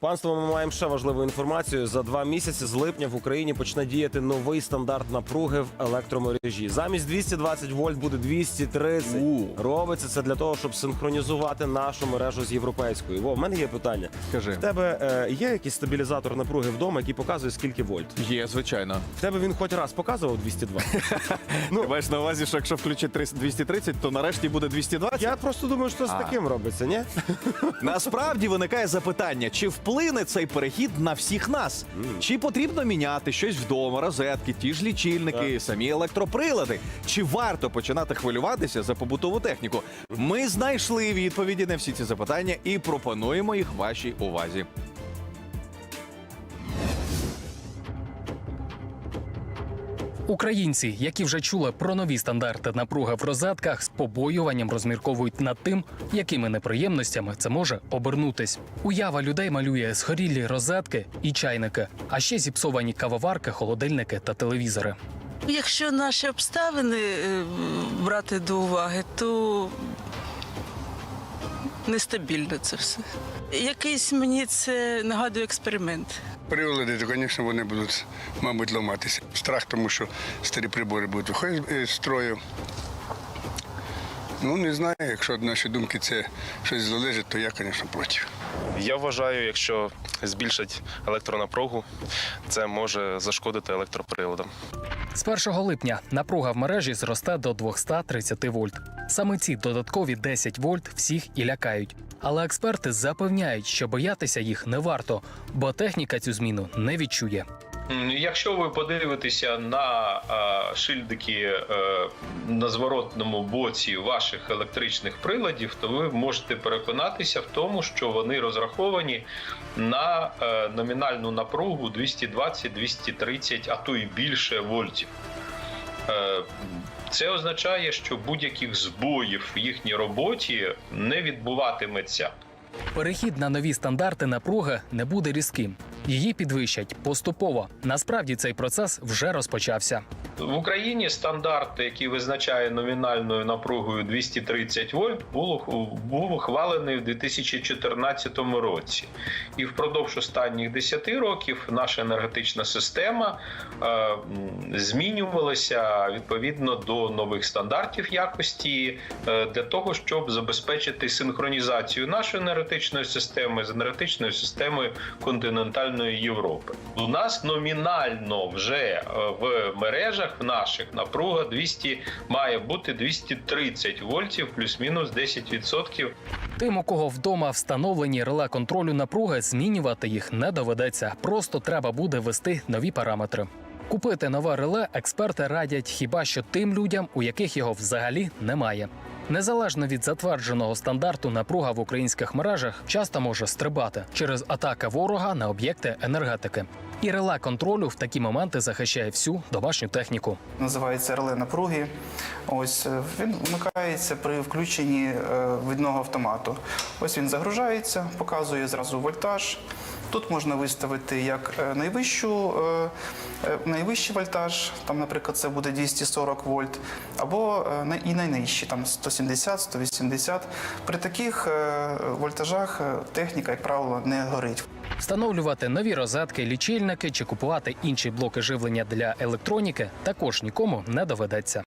Панство, ми маємо ще важливу інформацію. За два місяці з липня в Україні почне діяти новий стандарт напруги в електромережі. Замість 220 вольт буде 230. У. Робиться це для того, щоб синхронізувати нашу мережу з європейською. Во, в мене є питання. Скажи. В тебе е, є якийсь стабілізатор напруги вдома, який показує скільки вольт? Є, звичайно. В тебе він хоч раз показував 202? Ну, ти маєш на увазі, що якщо включити 300 230, то нарешті буде 220? Я просто думаю, що з А. таким робиться, ні? Насправді виникає запитання, чи вплине цей перехід на всіх нас? Чи потрібно міняти щось вдома, розетки, ті ж лічильники, самі електроприлади? Чи варто починати хвилюватися за побутову техніку? Ми знайшли відповіді на всі ці запитання і пропонуємо їх вашій увазі. Українці, які вже чули про нові стандарти напруги в розетках, з побоюванням розмірковують над тим, якими неприємностями це може обернутись. Уява людей малює згорілі розетки і чайники, а ще зіпсовані кавоварки, холодильники та телевізори. Якщо наші обставини е, брати до уваги, то нестабільно це все. Якийсь мені це нагадує експеримент. Приводи, то, звісно, вони будуть, мабуть, ламатися. Страх, тому що старі прибори будуть виходити з строю. Ну, не знаю, якщо від нашої думки це щось залежить, то я, звісно, проти. Я вважаю, якщо збільшать електронапругу, це може зашкодити електроприладам. З 1 липня напруга в мережі зросте до 230 вольт. Саме ці додаткові 10 вольт всіх і лякають. Але експерти запевняють, що боятися їх не варто, бо техніка цю зміну не відчує. Якщо ви подивитеся на шильдики е, на зворотному боці ваших електричних приладів, то ви можете переконатися в тому, що вони розраховані на е, номінальну напругу 220-230, а то і більше вольтів. Е, Це означає, що будь-яких збоїв в їхній роботі не відбуватиметься. Перехід на нові стандарти напруги не буде різким. Її підвищать поступово. Насправді цей процес вже розпочався. В Україні стандарт, який визначає номінальною напругою 230 вольт, був, був ухвалений в 2014 році. І впродовж останніх 10 років наша енергетична система е, змінювалася відповідно до нових стандартів якості е, для того, щоб забезпечити синхронізацію нашої енергетичної системи з енергетичною системою континентальної Європи. У нас номінально вже е, в мережах в наших напруга 200 має бути 230 вольтів плюс-мінус 10%. Тим, у кого вдома встановлені реле контролю напруги, змінювати їх не доведеться. Просто треба буде ввести нові параметри. Купити нове реле експерти радять хіба що тим людям, у яких його взагалі немає. Незалежно від затвердженого стандарту, напруга в українських мережах часто може стрибати через атаки ворога на об'єкти енергетики. І реле контролю в такі моменти захищає всю домашню техніку. називається реле напруги. Ось е, він вмикається при включенні е, відного автомату. Ось він загружається, показує зразу вольтаж. Тут можна виставити як е, найвищу, найвищий вольтаж, там, наприклад, це буде 240 вольт, або і найнижчий, там 170, 180. При таких вольтажах техніка, як правило, не горить. Встановлювати нові розетки, лічильники чи купувати інші блоки живлення для електроніки також нікому не доведеться.